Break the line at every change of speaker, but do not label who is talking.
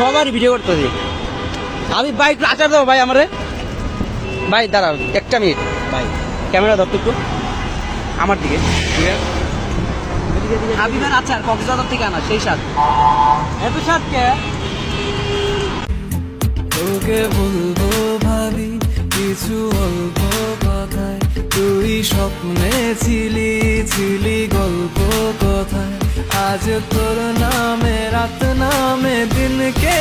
সবারই ভিডিও করতেছি আমি একটু আচার দেবো, ভাই আমারে। ভাই, দাঁড়াও, একটা মিনিট। ভাই, ক্যামেরা ধরতো একটু। আমার দিকে। আচার থেকে আনা, সেই
বলব তুই ছিলি গল্প আজ তোর दिन के